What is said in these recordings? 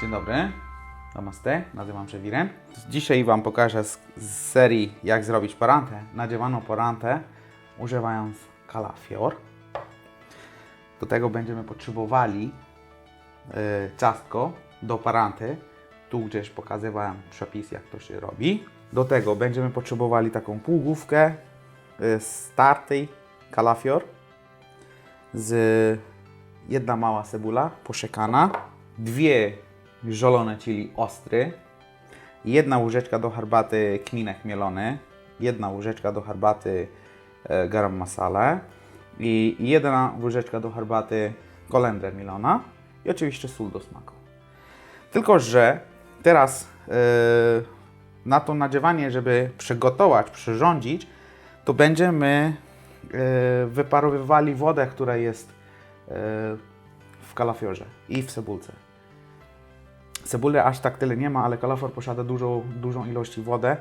Dzień dobry. Namaste, nazywam się Wiren. Dzisiaj Wam pokażę z, z serii jak zrobić parantę, nadziewaną parantę używając kalafior. Do tego będziemy potrzebowali y, ciastko do paranty. Tu gdzieś pokazywałem przepis jak to się robi. Do tego będziemy potrzebowali taką półgłówkę y, startej kalafior z jedna mała cebula posiekana, dwie żolone chili ostry, jedna łyżeczka do herbaty kminek mielony, jedna łyżeczka do herbaty e, garam masala i jedna łyżeczka do herbaty kolendra mielona i oczywiście sól do smaku. Tylko, że teraz e, na to nadziewanie, żeby przygotować, przyrządzić, to będziemy e, wyparowywali wodę, która jest e, w kalafiorze i w cebulce. Cebuli aż tak tyle nie ma, ale kalafior posiada dużą, dużą ilość wody,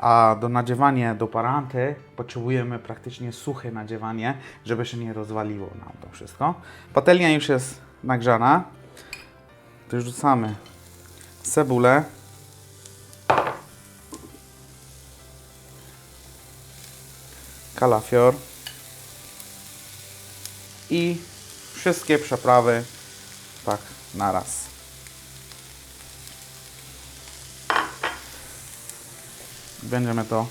a do nadziewania do paranty potrzebujemy praktycznie suche nadziewanie, żeby się nie rozwaliło nam to wszystko. Patelnia już jest nagrzana. To rzucamy cebulę. Kalafior i wszystkie przeprawy tak naraz. Będziemy to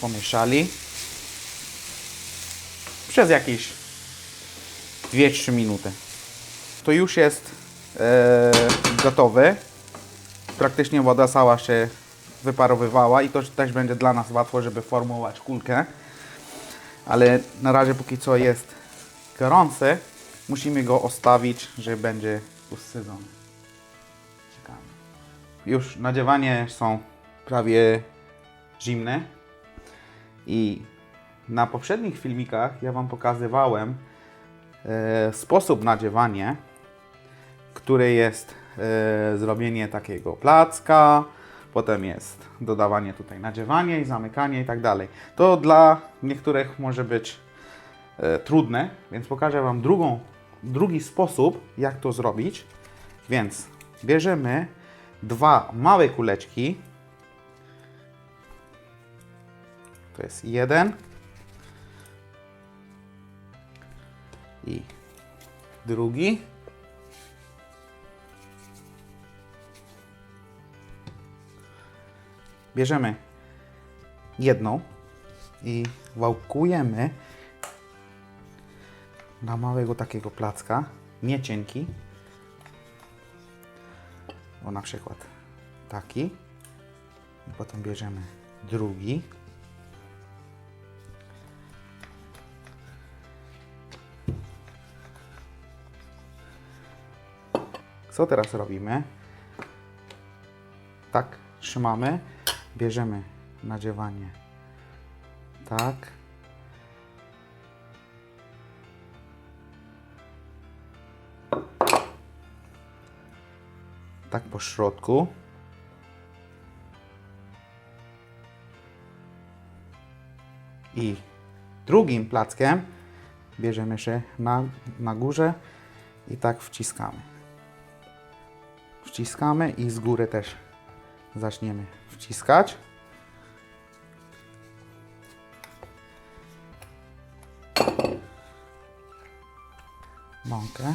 pomieszali przez jakieś 2-3 minuty. To już jest e, gotowy. Praktycznie woda cała się wyparowywała i to też będzie dla nas łatwo, żeby formować kulkę. Ale na razie póki co jest gorący, musimy go ostawić, że będzie usydzony. Czekamy. Już nadziewanie są prawie zimne i na poprzednich filmikach ja Wam pokazywałem e, sposób nadziewania, który jest e, zrobienie takiego placka, potem jest dodawanie tutaj nadziewanie i zamykanie i tak dalej. To dla niektórych może być e, trudne, więc pokażę Wam drugą, drugi sposób, jak to zrobić. Więc bierzemy dwa małe kuleczki. To jest jeden i drugi. Bierzemy jedną i wałkujemy na małego takiego placka, nie cienki, o na przykład taki. Potem bierzemy drugi. Co teraz robimy? Tak, trzymamy, bierzemy nadziewanie. Tak. Tak po środku. I drugim plackiem bierzemy się na, na górze i tak wciskamy. Wciskamy i z góry też zaczniemy wciskać. Mąkę.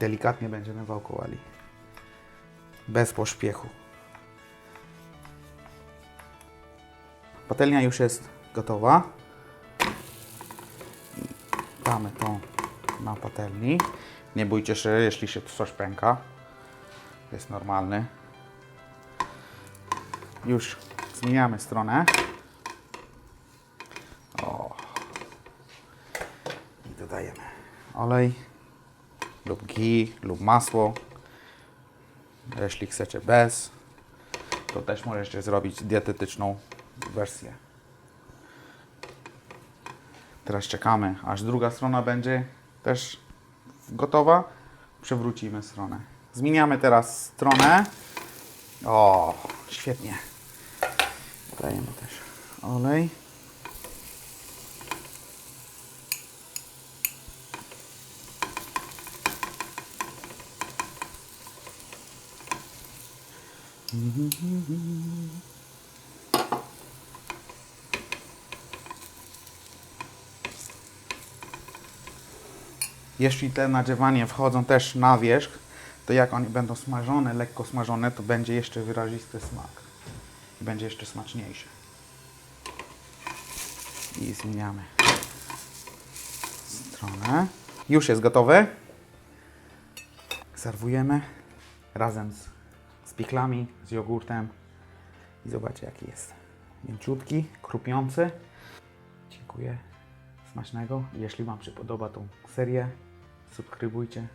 Delikatnie będziemy wałkowali. Bez pośpiechu. Patelnia już jest gotowa. Damy to na patelni. Nie bójcie się, jeśli się coś pęka. Jest normalny. Już zmieniamy stronę. O. I dodajemy olej lub ghee, lub masło. Jeśli chcecie bez, to też możecie zrobić dietetyczną wersję. Teraz czekamy, aż druga strona będzie też gotowa. Przewrócimy stronę. Zmieniamy teraz stronę. O, świetnie. Dajemy też olej. Jeśli te nadziewanie wchodzą też na wierzch, to jak one będą smażone, lekko smażone, to będzie jeszcze wyrazisty smak. I będzie jeszcze smaczniejsze. I zmieniamy stronę. Już jest gotowe. Serwujemy razem z, z piklami, z jogurtem. I zobaczcie jaki jest. Mięciutki, krupiący. Dziękuję. Smacznego. Jeśli Wam się podoba tą serię, subskrybujcie,